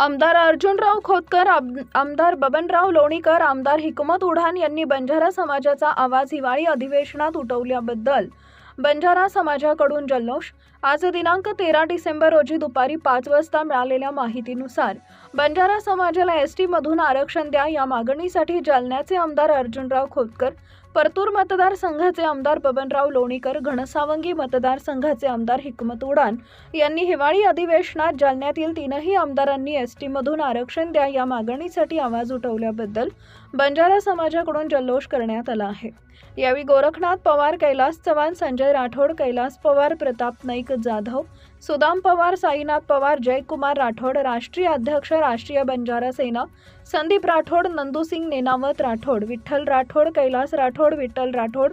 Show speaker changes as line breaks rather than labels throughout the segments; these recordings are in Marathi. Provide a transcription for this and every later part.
आमदार अर्जुनराव खोतकर आम- आमदार बबनराव लोणीकर आमदार हिकमत उढान यांनी बंजारा समाजाचा आवाज हिवाळी अधिवेशनात उठवल्याबद्दल बंजारा समाजाकडून जल्लोष. आज दिनांक तेरा डिसेंबर रोजी दुपारी पाच वाजता मिळालेल्या माहितीनुसार बंजारा समाजाला एस टीमधून आरक्षण द्या या मागणीसाठी जालन्याचे आमदार अर्जुनराव खोतकर परतूर मतदारसंघाचे आमदार बबनराव लोणीकर घनसावंगी मतदारसंघाचे आमदार हिकमत उडान यांनी हिवाळी अधिवेशनात जालन्यातील तीनही आमदारांनी एस टीमधून आरक्षण द्या या मागणीसाठी आवाज उठवल्याबद्दल बंजारा समाजाकडून जल्लोष करण्यात आला आहे. यावेळी गोरखनाथ पवार कैलास चव्हाण संजय राठोड कैलास पवार प्रताप नाईक जाधव सुदाम पवार साईनाथ पवार जयकुमार राठोड राष्ट्रीय अध्यक्ष राष्ट्रीय बंजारा सेना संदीप राठोड नंदूसिंग नेनावत राठोड विठ्ठल राठोड कैलास राठोड विठ्ठल राठोड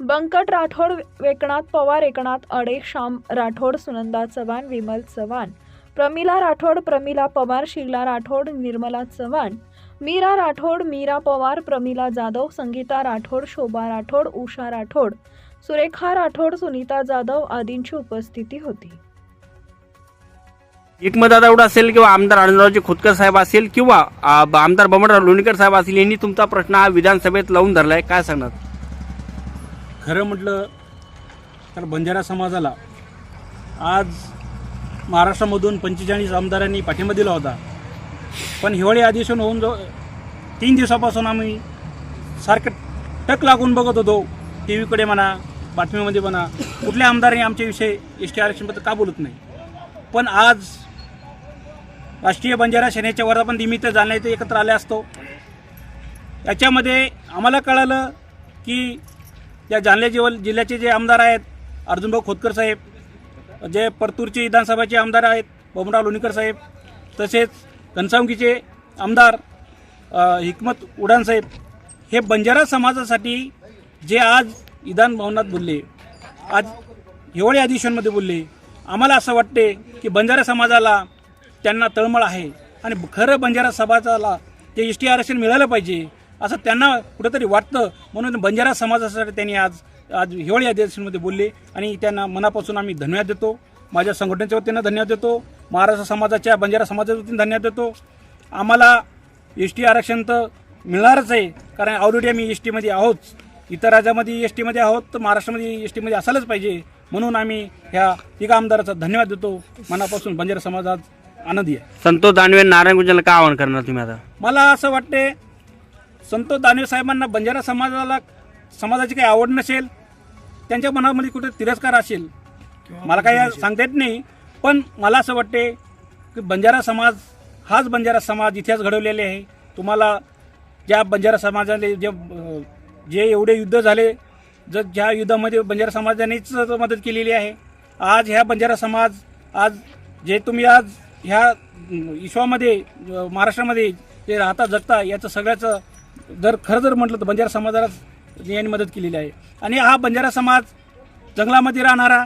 बंकट राठोड एकनाथ पवार एकनाथ अडे श्याम राठोड सुनंदा चव्हाण विमल चव्हाण प्रमिला राठोड प्रमिला पवार शीला राठोड निर्मला चव्हाण मीरा राठोड मीरा पवार प्रमिला जाधव संगीता राठोड शोभा राठोड उषा राठोड सुरेखा राठोड सुनीता जाधव आदींची उपस्थिती होती.
एकमत उडा असेल किंवा आमदार आनंदरावजी खोतकर साहेब असेल किंवा आमदार बमणराव लोणीकर साहेब असतील यांनी तुमचा प्रश्न हा विधानसभेत लावून धरलाय. काय सांगणार?
खरं म्हटलं तर बंजारा समाजाला आज महाराष्ट्रामधून पंचेचाळीस आमदारांनी पाठिंबा दिला होता. पण हिवाळी अधिवेशन होऊन जो तीन दिवसापासून आम्ही सारखं टक लागून बघत होतो. टी व्हीकडे म्हणा बातमीमध्ये म्हणा कुठल्या आमदारांनी आमच्याविषयी एस टी आरक्षणबद्दल का बोलत नाही. पण आज राष्ट्रीय बंजारा सेनेच्या वर्धापन निमित्त जालना इथे एकत्र आले असतो. याच्यामध्ये आम्हाला कळालं की या जालना जिव जिल्ह्याचे जे आमदार आहेत अर्जुनभाऊ खोतकर साहेब जे परतूरचे विधानसभाचे आमदार आहेत बबनराव लोणीकर साहेब तसेच घनसावंगीचे आमदार हिकमत उडानसाहेब हे बंजारा समाजासाठी जे आज विधान भवनात बोलले आज हिवाळी अधिवेशनमध्ये बोलले आम्हाला असं वाटते की बंजारा समाजाला त्यांना तळमळ आहे आणि खरं बंजारा समाजाला ते एस टी आरक्षण मिळालं पाहिजे असं त्यांना कुठंतरी वाटतं. म्हणून बंजारा समाजासाठी त्यांनी आज आज हिवाळी अधिवेशनमध्ये बोलले आणि त्यांना मनापासून आम्ही धन्यवाद देतो. माझ्या संघटनेच्या वतीनं धन्यवाद देतो. महाराष्ट्र समाजाच्या बंजारा समाजाच्या वतीनं धन्यवाद देतो. आम्हाला एस टी आरक्षण तर मिळणारच आहे कारण ऑलरेडी आम्ही एस टीमध्ये आहोत. इतर राज्यामध्ये एस टीमध्ये आहोत तर महाराष्ट्रामध्ये एस टीमध्ये असायलाच पाहिजे. म्हणून आम्ही ह्या तिघा आमदाराचा धन्यवाद देतो. मनापासून बंजारा समाज आज आनंदी आहे.
संतोष दानवे नारायण गुंजनला काय आवाहन करणार तुम्ही आता?
मला असं वाटते संतोष दानवे साहेबांना बंजारा समाजाला समाजाची काही आवड नसेल त्यांच्या मनामध्ये कुठे तिरस्कार असेल मला काही सांगता येत नाही. पण मला असं वाटते की बंजारा समाज हाच बंजारा समाज इतिहास घडवलेले आहे. तुम्हाला ज्या बंजारा समाजाने जे जे एवढे युद्ध झाले जर ज्या युद्धामध्ये बंजारा समाजानेच मदत केलेली आहे आज ह्या बंजारा समाज आज जे तुम्ही आज ह्या विश्वामध्ये महाराष्ट्रामध्ये जे राहता जगता याचं सगळ्याचं जर खरं जर म्हटलं तर बंजारा समाजालाच यांनी मदत केलेली आहे. आणि हा बंजारा समाज जंगलामध्ये राहणारा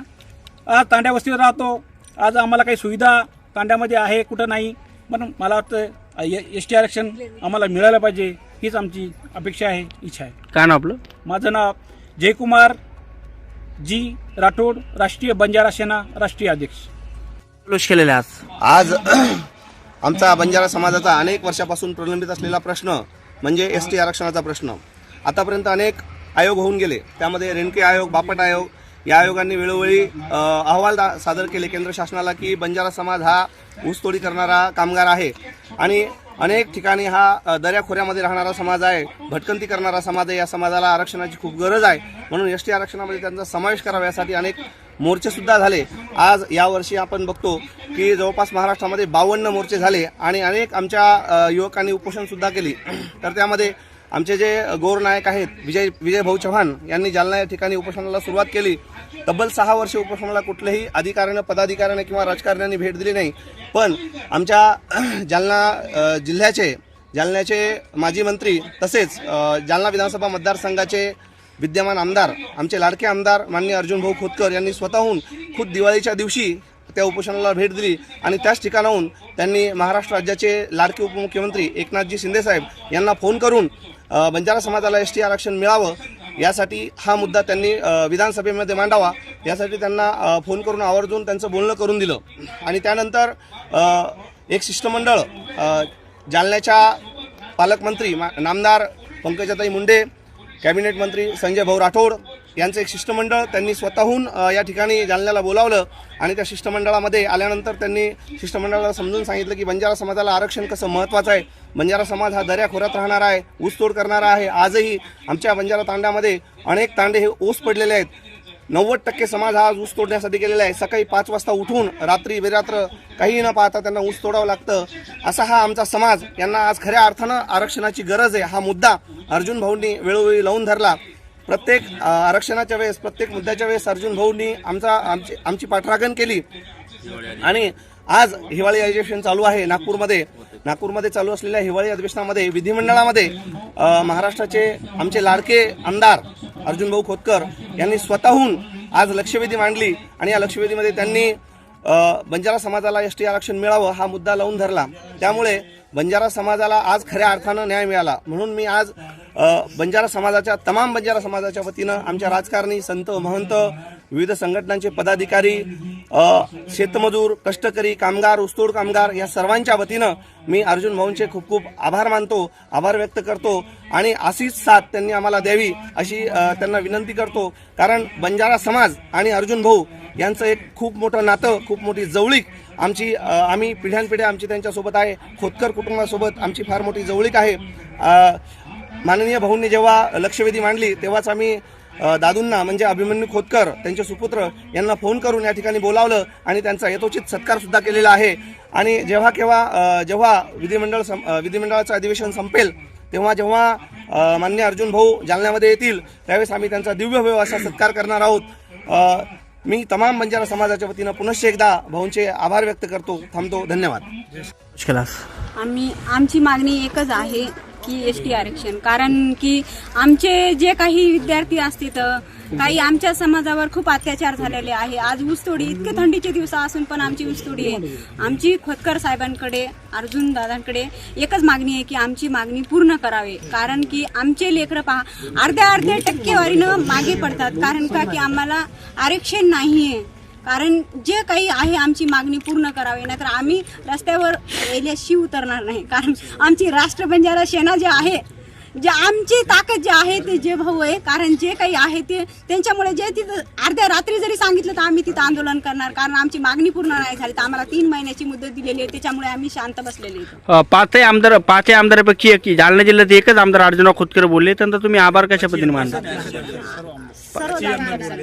आज तांड्या वस्तीत राहतो आज आम्हाला काही सुविधा तांड्यामध्ये आहे कुठं नाही म्हणून मला वाटतं एस टी आरक्षण आम्हाला मिळालं पाहिजे हीच आमची अपेक्षा आहे इच्छा आहे.
काय नाव आपलं?
माझं नाव जयकुमार जी राठोड राष्ट्रीय बंजारा सेना राष्ट्रीय अध्यक्ष.
केलेला आज.
आज आमचा बंजारा समाजाचा अनेक वर्षापासून प्रलंबित असलेला प्रश्न म्हणजे एस टी आरक्षणाचा प्रश्न. आतापर्यंत अनेक आयोग होऊन गेले. त्यामध्ये रेणके आयोग बापट आयोग या आयोगांनी वेळोवेळी अहवाल दा सादर केले केंद्र शासनाला की बंजारा समाज हा ऊसतोडी करणारा कामगार आहे. आणि अनेक ठिकाणी हा दऱ्याखोऱ्यामध्ये राहणारा समाज आहे भटकंती करणारा समाज आहे या समाजाला आरक्षणाची खूप गरज आहे. म्हणून एस टी आरक्षणामध्ये त्यांचा समावेश करावा यासाठी अनेक मोर्चेसुद्धा झाले. आज यावर्षी आपण बघतो की जवळपास महाराष्ट्रामध्ये बावन्न मोर्चे झाले आणि अनेक आमच्या युवकांनी उपोषणसुद्धा केली. तर त्यामध्ये आमचे जे गौरनायक आहेत विजय विजय भाऊ चव्हाण यांनी जालना या ठिकाणी उपोषणाला सुरुवात केली. तब्बल सहा वर्षे उपोषणाला कुठल्याही अधिकाऱ्यानं पदाधिकाऱ्याने किंवा राजकारण्यांनी भेट दिली नाही. पण आमच्या जालना जिल्ह्याचे जालन्याचे माजी मंत्री तसेच जालना विधानसभा मतदारसंघाचे विद्यमान आमदार आमचे लाडके आमदार माननीय अर्जुन भाऊ खोतकर यांनी स्वतःहून खुद दिवाळीच्या दिवशी त्या उपोषणाला भेट दिली आणि त्याच ठिकाणाहून त्यांनी महाराष्ट्र राज्याचे लाडके उपमुख्यमंत्री एकनाथजी शिंदेसाहेब यांना फोन करून बंजारा समाजाला एस टी आरक्षण मिळावं यासाठी हा मुद्दा त्यांनी विधानसभेमध्ये मांडावा. यासाठी त्यांना फोन करून आवर्जून त्यांचं बोलणं करून दिलं. आणि त्यानंतर एक शिष्टमंडळ जालन्याच्या पालकमंत्री मा- नामदार पंकजाताई मुंडे कॅबिनेट मंत्री संजय भाऊ राठोड यांचं एक शिष्टमंडळ त्यांनी स्वतःहून या ठिकाणी जालन्याला बोलावलं आणि त्या शिष्टमंडळामध्ये आल्यानंतर त्यांनी शिष्टमंडळाला समजून सांगितलं की बंजारा समाजाला आरक्षण कसं महत्त्वाचं आहे? बंजारा समाज हा दऱ्याखोऱ्यात राहणारा आहे ऊसतोड करणारा आहे. आजही आमच्या बंजारा तांड्यामध्ये अनेक तांडे हे ऊस पडलेले आहेत. नव्वद टक्के समाज हा आज ऊस तोडण्यासाठी गेलेला आहे. सकाळी पाच वाजता उठून रात्री बेरात्र काही न पाहता त्यांना ऊस तोडावं लागतं. असा हा आमचा समाज यांना आज खऱ्या अर्थानं आरक्षणाची गरज आहे. हा मुद्दा अर्जुन भाऊंनी वेळोवेळी लावून धरला. प्रत्येक आरक्षणाच्या वेळेस प्रत्येक मुद्द्याच्या वेळेस अर्जुन भाऊंनी आमचा आमची आमची पाठराखण केली. आणि आज हिवाळी अधिवेशन चालू आहे नागपूरमध्ये. नागपूरमध्ये चालू असलेल्या हिवाळी अधिवेशनामध्ये विधिमंडळामध्ये महाराष्ट्राचे आमचे लाडके आमदार अर्जुन भाऊ खोतकर यांनी स्वतःहून आज लक्षवेधी मांडली आणि या लक्षवेधीमध्ये त्यांनी बंजारा समाजाला एस टी आरक्षण मिळावं हा मुद्दा लावून धरला. त्यामुळे बंजारा समाजाला आज खऱ्या अर्थानं न्याय मिळाला. म्हणून मी आज बंजारा समाजाच्या तमाम बंजारा समाजाच्या वतीनं आमच्या राजकारणी संत महंत विविध संघटनांचे पदाधिकारी शेतमजूर कष्टकरी कामगार ऊसतोड कामगार या सर्वांच्या वतीनं मी अर्जुन भाऊंचे खूप खूप आभार मानतो आभार व्यक्त करतो आणि अशीच साथ त्यांनी आम्हाला द्यावी अशी त्यांना विनंती करतो. कारण बंजारा समाज आणि अर्जुन भाऊ यांचं एक खूप मोठं नातं खूप मोठी जवळीक आमची आम्ही पिढ्यानपिढ्या आमची त्यांच्यासोबत आहे. खोतकर कुटुंबासोबत आमची फार मोठी जवळीक आहे. माननीय भाऊंनी जेव्हा लक्षवेधी मांडली तेव्हाच आम्ही दादूंना म्हणजे अभिमन्यू खोतकर त्यांचे सुपुत्र यांना फोन करून या ठिकाणी बोलावलं आणि त्यांचा यथोचित सत्कारसुद्धा केलेला आहे. आणि जेव्हा केव्हा जेव्हा विधिमंडळ सं- विधिमंडळाचं अधिवेशन संपेल तेव्हा जेव्हा मान्य अर्जुन भाऊ जालन्यामध्ये येतील त्यावेळेस आम्ही त्यांचा दिव्यभव्य असा सत्कार करणार आहोत. मी तमाम बंजारा समाजाच्या वतीनं पुनश्च एकदा भाऊंचे आभार व्यक्त करतो. थांबतो. धन्यवाद.
आम्ही आमची मागणी एकच आहे की एस टी आरक्षण. कारण की आमचे जे काही विद्यार्थी असतील काही आमच्या समाजावर खूप अत्याचार झालेले आहे. आज ऊसतोडी इतके थंडीचे दिवस असून पण आमची ऊसतोडी आहे. आमची खोतकर साहेबांकडे अर्जुन दादांकडे एकच मागणी आहे की आमची मागणी पूर्ण करावी. कारण की आमचे लेकरं पहा अर्ध्या अर्ध्या टक्केवारीनं मागे पडतात. कारण का? की आम्हाला आरक्षण नाही आहे कारण जे काही आहे आमची मागणी पूर्ण करावी. नाहीतर आम्ही रस्त्यावर येल्याशी उतरणार नाही. कारण आमची राष्ट्रपंजारा सेना जे आहे जे आमची ताकद जे आहे ते जे भाऊ आहे कारण जे काही आहे ते त्यांच्यामुळे जे तिथं अर्ध्या रात्री जरी सांगितलं तर आम्ही तिथं आंदोलन करणार कारण आमची मागणी पूर्ण नाही झाली. तर आम्हाला तीन महिन्याची मुदत दिलेली आहे त्याच्यामुळे आम्ही शांत बसलेले
अ, पाचही आमदार पाचही आमदारापैकी एक जालना जिल्ह्यात एकच आमदार अर्जुनराव खोतकर बोलले त्यानंतर तुम्ही आभार कशा पद्धतीने मानता?
सर्व
तीन आमदार.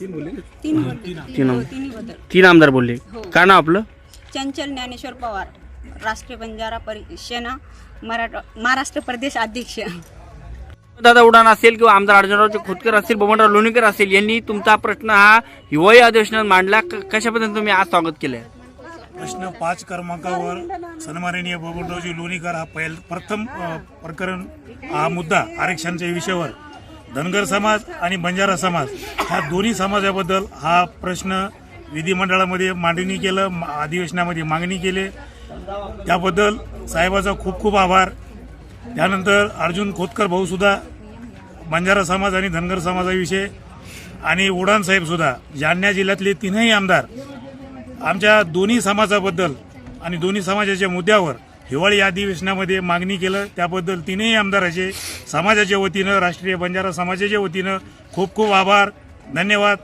तीन बोलले?
हो, तिन्ही बद्दल
तीन आमदार बोलले. काय नाव आपलं?
चंचल ज्ञानेश्वर पवार राष्ट्रीय बंजारा परि सेना मराठा महाराष्ट्र प्रदेश अध्यक्ष.
दादा उडान असेल किंवा आमदार अर्जुनराव खोतकर असतील बबनराव लोणीकर असेल यांनी तुमचा प्रश्न हा हिवाळी अधिवेशनात मांडला. क- कशा पद्धतीने तुम्ही आज स्वागत केलंय?
प्रश्न पाच क्रमांकावर सन्माननीय बबनरावजी लोणीकर हा पहिल प्रथम प्रकरण हा मुद्दा आरक्षणाच्या विषयावर. धनगर समाज आणि बंजारा समाज ह्या दोन्ही समाजाबद्दल हा प्रश्न विधिमंडळामध्ये मांडणी केलं मा- अधिवेशनामध्ये मागणी केली. त्याबद्दल साहेबाचा खूप खूप आभार. त्यानंतर अर्जुन खोतकर भाऊसुद्धा बंजारा समाज आणि धनगर समाजाविषयी आणि उडान साहेबसुद्धा जालन्या जिल्ह्यातले तीनही आमदार आमच्या दोन्ही समाजाबद्दल आणि दोन्ही समाजाच्या मुद्द्यावर हिवाळी अधिवेशनामध्ये मागणी केलं. त्याबद्दल तीनही आमदाराचे समाजाच्या वतीनं राष्ट्रीय बंजारा समाजाच्या वतीनं खूप खूप आभार. धन्यवाद.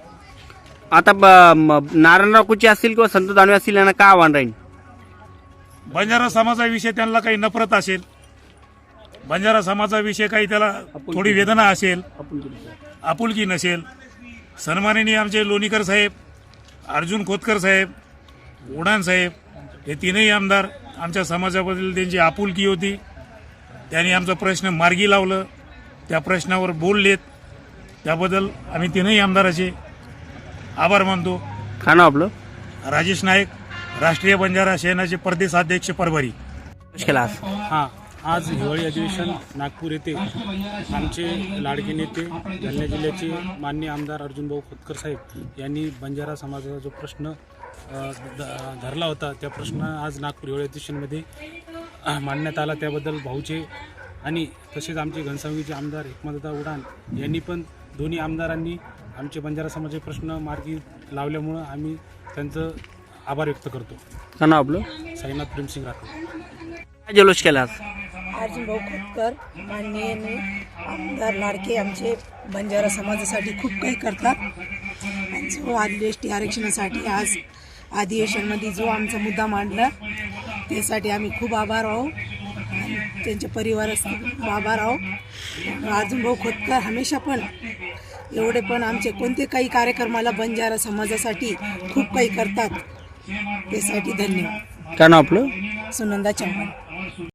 आता ब- म- नारायणराव कुचे असतील किंवा संत दानवे असतील यांना काय आव्हान राहील?
बंजारा समाजाविषयी त्यांना काही नफरत असेल बंजारा समाजाविषयी काही त्याला थोडी वेदना असेल आपुलकी नसेल. सन्माननीय आमचे लोणीकर साहेब अर्जुन खोतकर साहेब उडान साहेब हे तीनही आमदार आमच्या समाजाबद्दल त्यांची आपुलकी होती. त्यांनी आमचा प्रश्न मार्गी लावलं. त्या प्रश्नावर बोललेत. त्याबद्दल आम्ही तीनही आमदाराचे आभार मानतो.
काय नाव आपलं?
राजेश नाईक. राष्ट्रीय बंजारा सेनाचे प्रदेशाध्यक्ष परभरी
हां आज हिवाळी अधिवेशन नागपूर येथे. आमचे लाडके नेते जालना जिल्ह्याचे मान्य आमदार अर्जुनभाऊ खोतकर साहेब यांनी बंजारा समाजाचा जो प्रश्न धरला होता त्या प्रश्न आज नागपूर हिवाळी अधिवेशनमध्ये मांडण्यात आला. त्याबद्दल भाऊचे आणि तसेच आमचे घनसावंगीचे आमदार हिकमतदा उडान यांनी पण दोन्ही आमदारांनी आमचे बंजारा समाजाचे प्रश्न मार्गी लावल्यामुळं आम्ही त्यांचं आभार व्यक्त करतो.
का नाव आपलं?
साईनाथ प्रेमसिंग राठोड.
काय जल्लोष केला आज?
अर्जुन भाऊ खोतकर माननीय आमदार लाडके आमचे बंजारा समाजासाठी खूप काही करतात. आणि जो एस टी आरक्षणासाठी आज अधिवेशनमध्ये जो आमचा मुद्दा मांडला त्यासाठी आम्ही खूप आभार आहो आणि त्यांच्या परिवारासाठी खूप आभार आहो अर्जुन भाऊ खोतकर हमेशा पण एवढे पण आमचे कोणते काही कार्यक्रमाला बंजारा समाजासाठी खूप काही करतात. त्यासाठी धन्यवाद.
काय नाव आपलं?
सुनंदा चव्हाण